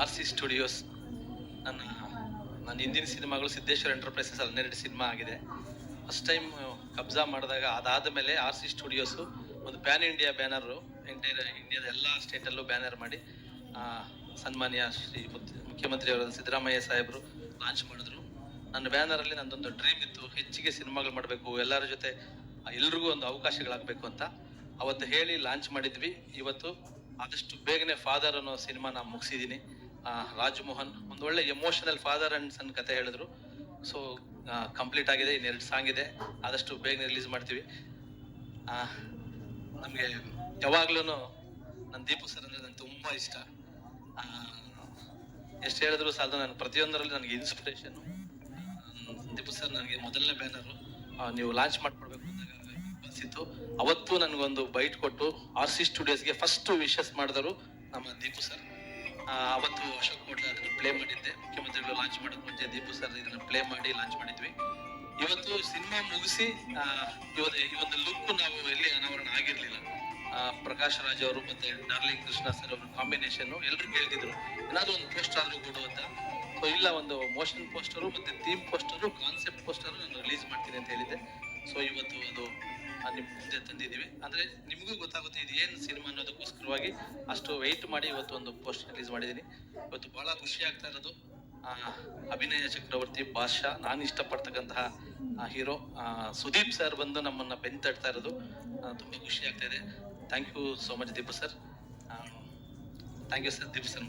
R C studios ನನ್ನ ನನ್ನ ಹಿಂದಿನ ಸಿನಿಮಾಗಳು ಸಿದ್ದೇಶ್ವರ ಎಂಟರ್ಪ್ರೈಸಸ್ ಹನ್ನೆರಡು ಸಿನಿಮಾ ಆಗಿದೆ. ಫಸ್ಟ್ ಟೈಮ್ ಕಬ್ಜಾ ಮಾಡಿದಾಗ ಅದಾದ ಮೇಲೆ ಆರ್ ಸಿ ಸ್ಟುಡಿಯೋಸು ಒಂದು ಪ್ಯಾನ್ ಇಂಡಿಯಾ ಬ್ಯಾನರು, ಎಂಟೈರ್ ಇಂಡಿಯಾದ ಎಲ್ಲ ಸ್ಟೇಟಲ್ಲೂ ಬ್ಯಾನರ್ ಮಾಡಿ ಸನ್ಮಾನ್ಯ ಶ್ರೀ ಮುಖ್ಯಮಂತ್ರಿಯವರ ಸಿದ್ದರಾಮಯ್ಯ ಸಾಹೇಬರು ಲಾಂಚ್ ಮಾಡಿದ್ರು. ನನ್ನ ಬ್ಯಾನರಲ್ಲಿ ನಂದೊಂದು ಡ್ರೀಮ್ ಇತ್ತು, ಹೆಚ್ಚಿಗೆ ಸಿನಿಮಾಗಳು ಮಾಡಬೇಕು, ಎಲ್ಲರ ಜೊತೆ ಎಲ್ರಿಗೂ ಒಂದು ಅವಕಾಶಗಳಾಗಬೇಕು ಅಂತ. ಅವತ್ತು ಹೇಳಿ ಲಾಂಚ್ ಮಾಡಿದ್ವಿ. ಇವತ್ತು ಆದಷ್ಟು ಬೇಗನೆ ಫಾದರ್ ಅನ್ನೋ ಸಿನಿಮಾ ನಾನು ಮುಗಿಸಿದ್ದೀನಿ ರಾಜಮೋಹನ್, ಒಂದು ಒಳ್ಳೆ ಎಮೋಷನಲ್ ಫಾದರ್ ಅಂಡ್ ಸನ್ ಕತೆ ಹೇಳಿದ್ರು. ಸೊ ಕಂಪ್ಲೀಟ್ ಆಗಿದೆ, ಇನ್ನೆರಡು ಸಾಂಗ್ ಇದೆ. ಆದಷ್ಟು ಬೇಗನೆ ರಿಲೀಸ್ ಮಾಡ್ತೀವಿ. ನಮಗೆ ಯಾವಾಗ್ಲೂ ನನ್ನ ದೀಪು ಸರ್ ಅಂದರೆ ನಂಗೆ ತುಂಬಾ ಇಷ್ಟ. ಎಷ್ಟು ಹೇಳಿದ್ರು ಸಾಲದು ನಾನು ಪ್ರತಿಯೊಂದರಲ್ಲಿ ನನಗೆ ಇನ್ಸ್ಪಿರೇಷನ್ ದೀಪು ಸರ್ ನನಗೆ ಮೊದಲನೇ ಬ್ಯಾನರು ನೀವು ಲಾಂಚ್ ಮಾಡ್ಕೊಡ್ಬೇಕು ಅಂದಾಗ ಅವತ್ತು ನನಗೊಂದು ಬೈಟ್ ಕೊಟ್ಟು ಆರ್ ಸಿ ಸ್ಟುಡಿಯೋಸ್ಗೆ ಫಸ್ಟ್ ವಿಶಸ್ ಮಾಡಿದರು ನಮ್ಮ ದೀಪು ಸರ್ ಅವತ್ತು ಅಶೋಕ್ ಕೋಟ್ಲ ಅದನ್ನು ಪ್ಲೇ ಮಾಡಿದ್ದೆ. ಮುಖ್ಯಮಂತ್ರಿಗಳು ಲಾಂಚ್ ಮಾಡೋಕೆ ಮುಂಚೆ ದೀಪು ಸರ್ ಇದನ್ನು ಪ್ಲೇ ಮಾಡಿ ಲಾಂಚ್ ಮಾಡಿದ್ವಿ. ಇವತ್ತು ಸಿನಿಮಾ ಮುಗಿಸಿ ಈ ಒಂದು ಲುಕ್ ನಾವು ಎಲ್ಲಿ ಅನಾವರಣ ಆಗಿರ್ಲಿಲ್ಲ. ಪ್ರಕಾಶ್ ರಾಜ್ ಅವರು ಮತ್ತೆ ಡಾರ್ಲಿಂಗ್ ಕೃಷ್ಣ ಸರ್ ಅವ್ರ ಕಾಂಬಿನೇಷನ್ ಎಲ್ಲರೂ ಕೇಳ್ತಿದ್ರು ಏನಾದ್ರು ಒಂದು ಪೋಸ್ಟರ್ ಆದ್ರೂ ಕೊಡು ಅಂತ ಸೊ ಇಲ್ಲ, ಒಂದು ಮೋಷನ್ ಪೋಸ್ಟರು ಮತ್ತೆ ಥೀಮ್ ಪೋಸ್ಟರು ಆ, ಮುಂದೆ ತಂದಿದ್ದೀವಿ. ಅಂದ್ರೆ ನಿಮಗೂ ಗೊತ್ತಾಗುತ್ತೆ ಇದು ಏನು ಸಿನಿಮಾ ಅನ್ನೋದಕ್ಕೋಸ್ಕರವಾಗಿ ಅಷ್ಟು ವೆಯ್ಟ್ ಮಾಡಿ ಇವತ್ತು ಒಂದು ಪೋಸ್ಟ್ ರಿಲೀಸ್ ಮಾಡಿದ್ದೀನಿ. ಇವತ್ತು ಬಹಳ ಖುಷಿ ಆಗ್ತಾ ಇರೋದು. ಅಭಿನಯ ಚಕ್ರವರ್ತಿ ಬಾದಶಾ. ನಾನು ಇಷ್ಟಪಡ್ತಕ್ಕಂತಹ ಹೀರೋ ಸುದೀಪ್ ಸರ್ ಬಂದು ನಮ್ಮನ್ನ ಬೆನ್ ತಡ್ತಾ ಇರೋದು ತುಂಬ ಖುಷಿ ಆಗ್ತಾ ಇದೆ. Thank you so much Deepu sir thank you sir Deepa sir